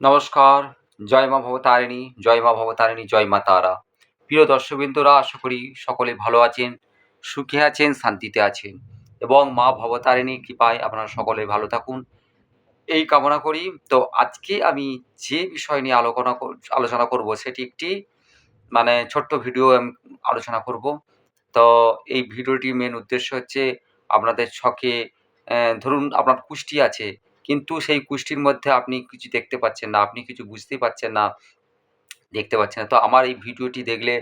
নমস্কার, জয় মা ভবতারিণী, জয় মা ভবতারিণী, জয় মা তারা। প্রিয় দর্শকবৃন্দরা, আশা করি সকলে ভালো আছেন, সুখে আছেন, শান্তিতে আছেন। এবং মা ভবতারিণী কৃপায় আপনারা সকলে ভালো থাকুন। এই কামনা করি। তো আজকে আমি যে বিষয় নিয়ে আলোচনা আলোচনা করব সেটি একটি মানে ছোট্ট ভিডিও আমি আলোচনা করব। তো এই ভিডিওটির মেন উদ্দেশ্য হচ্ছে আপনাদের ছকে ধরুন আপনার কুষ্টি আছে কিন্তু সেই কুষ্টির মধ্যে আপনি কিছু দেখতে পাচ্ছেন না, আপনি কিছু বুঝতেই পারছেন না, দেখতে পাচ্ছেন না। তো আমার এই ভিডিওটি দেখলে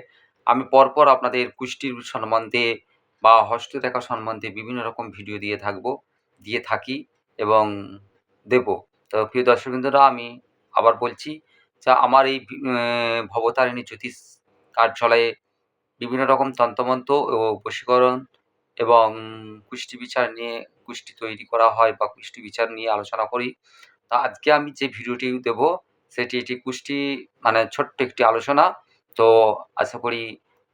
আমি পরপর আপনাদের কুষ্টির সম্বন্ধে বা হস্ত হস্তরেখা সম্বন্ধে বিভিন্ন রকম ভিডিও দিয়ে থাকব, দিয়ে থাকি এবং দেব। তো প্রিয় দর্শকবৃন্দরা, আমি আবার বলছি, যা আমার এই ভবতারিণী জ্যোতিষ কার্যালয়ে বিভিন্ন রকম তন্ত্রমন্ত্র ও বশীকরণ এবং কুষ্টি বিচার নিয়ে কুষ্টি তৈরি করা হয় বা কুষ্টি বিচার নিয়ে আলোচনা করি। তা আজকে আমি যে ভিডিওটি দেব, সেটি এটি কুষ্টি মানে ছোট্ট একটি আলোচনা। তো আশা করি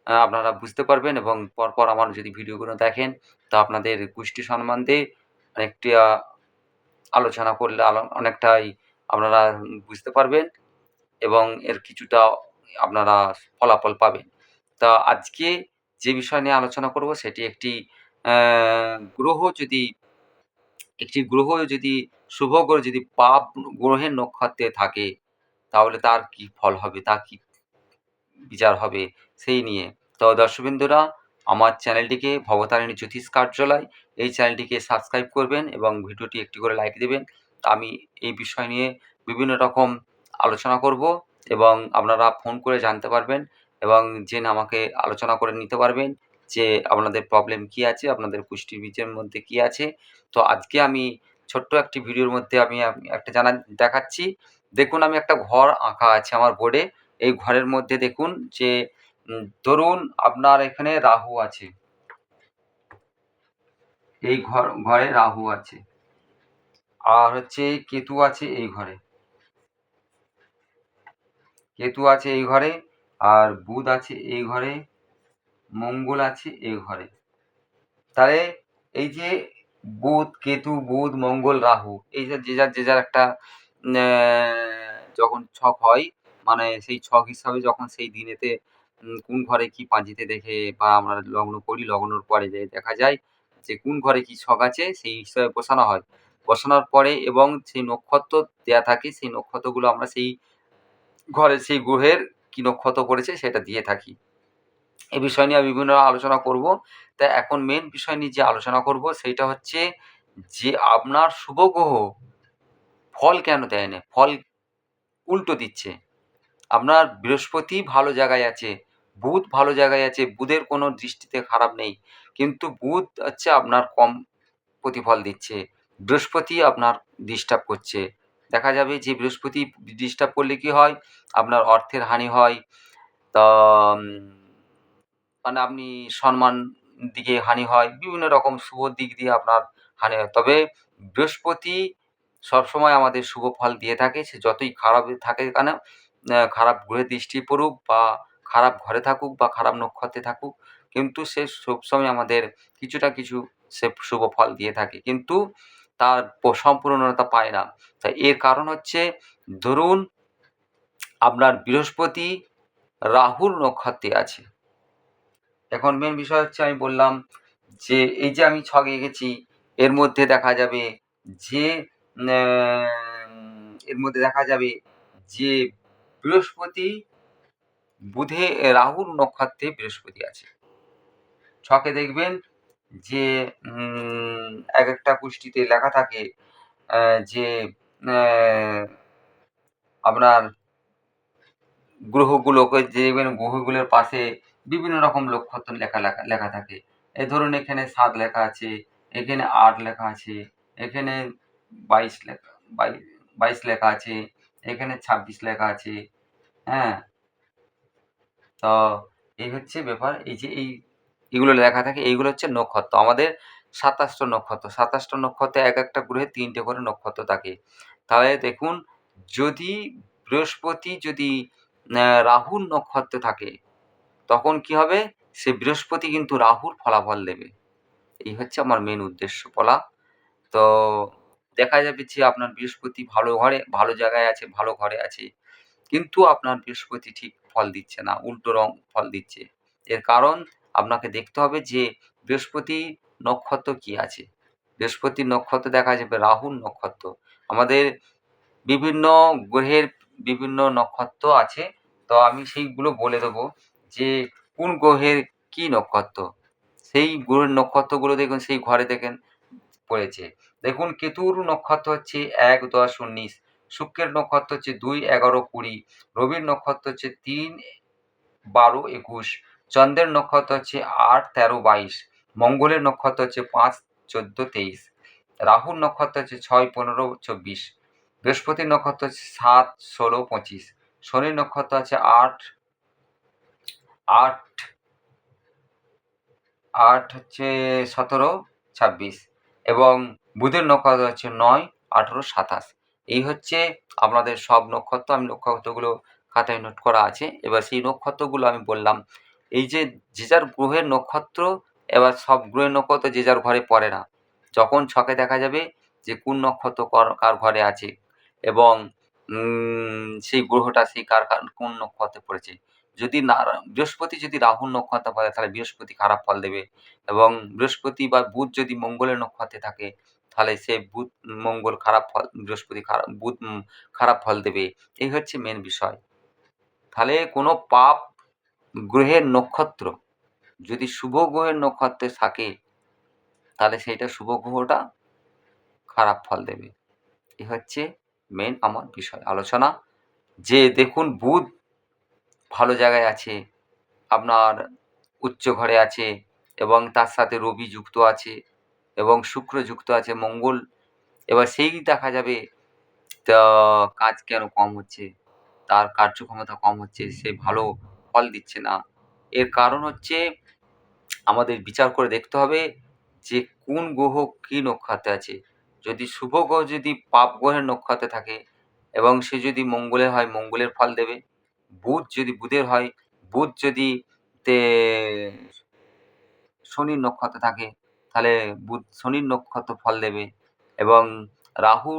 আপনারা বুঝতে পারবেন এবং পরপর আমার যদি ভিডিওগুলো দেখেন, তা আপনাদের কুষ্টি সম্বন্ধে অনেকটি আলোচনা করলে অনেকটাই আপনারা বুঝতে পারবেন এবং এর কিছুটা আপনারা ফলাফল পাবেন। তা আজকে যে বিষয় নিয়ে আলোচনা করব সেটি একটি গ্রহ যদি, একটি গ্রহ যদি শুভ গ্রহ যদি পাপ গ্রহের নক্ষত্রে থাকে, তাহলে তার কি ফল হবে? তা কি বিচার হবে? সেই নিয়ে। তো দর্শকবৃন্দরা, আমার চ্যানেলটিকে ভবতারিণী জ্যোতিষ কার্যালয়, এই চ্যানেলটিকে সাবস্ক্রাইব করবেন এবং ভিডিওটি একটি করে লাইক দেবেন। আমি এই বিষয় নিয়ে বিভিন্ন রকম আলোচনা করব এবং আপনারা ফোন করে জানতে পারবেন এবং জেনে আমাকে আলোচনা করে নিতে পারবেন যে আপনাদের প্রবলেম কী আছে, আপনাদের কুষ্টি বীজের মধ্যে কী আছে। তো আজকে আমি ছোট্ট একটি ভিডিওর মধ্যে আমি একটা জানা, দেখাচ্ছি। দেখুন, আমি একটা ঘর আঁকা আছে আমার বোর্ডে। এই ঘরের মধ্যে দেখুন যে ধরুন আপনার এখানে রাহু আছে। এই ঘর, ঘরে রাহু আছে। আর হচ্ছে কেতু আছে এই ঘরে। কেতু আছে এই ঘরে। আর বুধ আছে এই ঘরে, মঙ্গল আছে এই ঘরে। তাহলে এই যে বুধ, কেতু, বুধ, মঙ্গল, রাহু, এই যে যার যে যার একটা যখন ছক হয় মানে সেই ছক হিসাবে যখন সেই দিনেতে কোন ঘরে কি পাঁজিতে দেখে বা আমরা লগ্ন করি, লগ্নর পরে যে দেখা যায় যে কোন ঘরে কি ছক আছে, সেই হিসাবে বসানো হয়। বসানোর পরে এবং সেই নক্ষত্র দেয়া থাকে, সেই নক্ষত্রগুলো আমরা সেই ঘরে সেই গ্রহের কি নক্ষত্র করেছে সেটা দিয়ে থাকি। এই বিষয় নিয়ে বিভিন্ন আলোচনা করব। তা এখন মেন বিষয় নিয়ে যে আলোচনা করব সেইটা হচ্ছে যে আপনার শুভ গ্রহ ফল কেন দেয় না? ফল উল্টো দিচ্ছে। আপনার বৃহস্পতি ভালো জায়গায় আছে, বুধ ভালো জায়গায় আছে, বুধের কোনো দৃষ্টিতে খারাপ নেই। কিন্তু বুধ হচ্ছে আপনার কম প্রতিফল দিচ্ছে, বৃহস্পতি আপনার ডিস্টার্ব করছে। দেখা যাবে যে বৃহস্পতি ডিস্টার্ব করলে কি হয়? আপনার অর্থের হানি হয়। তা মানে আপনি সম্মান দিকে হানি হয়। বিভিন্ন রকম শুভ দিক দিয়ে আপনার হানি হয়। তবে বৃহস্পতি সবসময় আমাদের শুভ ফল দিয়ে থাকে। সে যতই খারাপ থাকে কেন খারাপ গ্রহে দৃষ্টি পড়ুক বা খারাপ ঘরে থাকুক বা খারাপ নক্ষত্রে থাকুক, কিন্তু সে সবসময় আমাদের কিছুটা কিছু সে শুভ ফল দিয়ে থাকে। কিন্তু তার সম্পূর্ণতা পায় না। তা এর কারণ হচ্ছে, ধরুন আপনার বৃহস্পতি রাহুর নক্ষত্রে আছে। এখন মেন বিষয় হচ্ছে আমি বললাম যে, এই যে আমি ছক এঁকেছি এর মধ্যে দেখা যাবে যে এর মধ্যে দেখা যাবে যে, বৃহস্পতি বুধে রাহুর নক্ষত্রে বৃহস্পতি আছে। ছকে দেখবেন যে এক একটা কুষ্টিতে লেখা থাকে যে আপনার গ্রহগুলোকে দেখবেন গ্রহগুলোর পাশে বিভিন্ন রকম নক্ষত্র লেখা লেখা লেখা থাকে। এই ধরুন এখানে সাত লেখা আছে, এখানে আট লেখা আছে, এখানে বাইশ লেখা বাইশ লেখা আছে, এখানে ছাব্বিশ লেখা আছে হ্যাঁ? তো এই হচ্ছে ব্যাপার, এই যে এই এগুলো লেখা থাকে, এইগুলো হচ্ছে নক্ষত্র। আমাদের সাতাশটা নক্ষত্র, সাতাশটা নক্ষত্রে এক একটা গ্রহে তিনটে করে নক্ষত্র থাকে। তাহলে দেখুন, যদি বৃহস্পতি, যদি রাহুর নক্ষত্রে থাকে, তখন কি হবে? সে বৃহস্পতি কিন্তু রাহুর ফলাফল দেবে। এই হচ্ছে আমার মেন উদ্দেশ্য বলা। তো দেখা যাবে যে আপনার বৃহস্পতি ভালো ঘরে, ভালো জায়গায় আছে, ভালো ঘরে আছে। কিন্তু আপনার বৃহস্পতি ঠিক ফল দিচ্ছে না, উল্টো রং ফল দিচ্ছে। এর কারণ আপনাকে দেখতে হবে যে বৃহস্পতি নক্ষত্র কি আছে। বৃহস্পতির নক্ষত্র দেখা যাবে রাহুল নক্ষত্র। আমাদের বিভিন্ন গ্রহের বিভিন্ন নক্ষত্র আছে। তো আমি সেইগুলো বলে দেবো যে কোন গ্রহের কী নক্ষত্র। সেই গ্রহের নক্ষত্রগুলো দেখুন, সেই ঘরে দেখেন পড়েছে। দেখুন, কেতুর নক্ষত্র হচ্ছে এক, দশ, উনিশ। শুক্রের নক্ষত্র হচ্ছে দুই, এগারো, কুড়ি। রবির নক্ষত্র হচ্ছে তিন, বারো, একুশ। চন্দ্রের নক্ষত্র হচ্ছে আট, তেরো, বাইশ। মঙ্গলের নক্ষত্র হচ্ছে পাঁচ, চোদ্দ, তেইশ। রাহুর নক্ষত্র হচ্ছে ছয়, পনেরো, চব্বিশ। বৃহস্পতির নক্ষত্র হচ্ছে সাত, ষোলো, পঁচিশ। শনির নক্ষত্র আছে আট আট আট হচ্ছে সতেরো, ছাব্বিশ। এবং বুধের নক্ষত্র হচ্ছে নয়, আঠেরো, সাতাশ। এই হচ্ছে আপনাদের সব নক্ষত্র। আমি নক্ষত্রগুলো খাতায় নোট করা আছে। এবার সেই নক্ষত্রগুলো আমি বললাম। এই যে যে যার গ্রহের নক্ষত্র, এবার সব গ্রহের নক্ষত্র যে যার ঘরে পড়ে না। যখন ছকে দেখা যাবে যে কোন নক্ষত্র কর- ঘরে আছে এবং সেই গ্রহটা সেই কার কার, কোন নক্ষত্রে পড়েছে। যদি না, বৃহস্পতি যদি রাহুর নক্ষত্র পড়ে, তাহলে বৃহস্পতি খারাপ ফল দেবে এবং বৃহস্পতি বা বুধ যদি মঙ্গলের নক্ষত্রে থাকে, তাহলে সে বুধ, মঙ্গল খারাপ ফল, বৃহস্পতি খারাপ, বুধ খারাপ ফল দেবে। এই হচ্ছে মেন বিষয়। তাহলে কোনো পাপ গ্রহের নক্ষত্র। যদি শুভ গ্রহের নক্ষত্রে থাকে, তাহলে সেইটা শুভ গ্রহটা খারাপ ফল দেবে। এ হচ্ছে মেন আমার বিষয়। আলোচনা, যে দেখুন বুধ ভালো জায়গায় আছে, আপনার উচ্চ ঘরে আছে এবং তার সাথে রবি যুক্ত আছে এবং শুক্র যুক্ত আছে, মঙ্গল। এবার সেই দেখা যাবে, তা কাজ কেন কম হচ্ছে, তার কার্যক্ষমতা কম হচ্ছে, সে ভালো ফল দিচ্ছে না। এর কারণ হচ্ছে আমাদের বিচার করে দেখতে হবে যে কোন গ্রহ কী নক্ষত্রে আছে। যদি শুভ গ্রহ যদি পাপ গ্রহের নক্ষত্রে থাকে এবং সে যদি মঙ্গলের হয়, মঙ্গলের ফল দেবে। বুধ যদি বুধের হয়, বুধ যদি তে শনির নক্ষত্রে থাকে, তাহলে বুধ শনির নক্ষত্র ফল দেবে এবং রাহু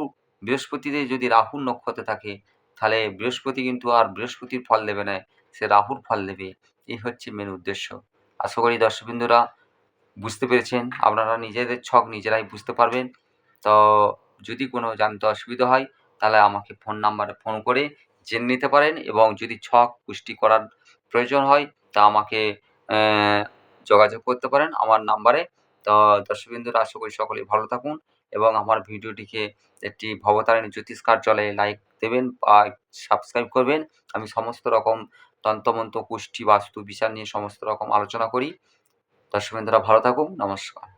বৃহস্পতিতে যদি রাহুর নক্ষত্রে থাকে, তাহলে বৃহস্পতি কিন্তু আর বৃহস্পতির ফল দেবে না। সে রাহুর ফল দেবে এই হচ্ছে মেন উদ্দেশ্য। আশা করি দর্শকবৃন্দরা বুঝতে পেরেছেন। আপনারা নিজেদের ছক নিজেরাই বুঝতে পারবেন। তো যদি কোনো জানতে অসুবিধা হয়, তাহলে আমাকে ফোন নাম্বারে ফোন করে জেনে নিতে পারেন এবং যদি ছক পুষ্টি করার প্রয়োজন হয়, তা আমাকে যোগাযোগ করতে পারেন আমার নাম্বারে তো দর্শকবৃন্দরা আশা করি সকলেই ভালো থাকুন এবং আমার ভিডিওটিকে একটি ভবতারিণী জ্যোতিষ কার্যালয়ে লাইক দেবেন বা সাবস্ক্রাইব করবেন। আমি সমস্ত রকম তন্ত্রমন্ত্র কুষ্টি বাস্তু বিচার নিয়ে সমস্ত রকম আলোচনা করি। দর্শক ভালো থাকুন নমস্কার।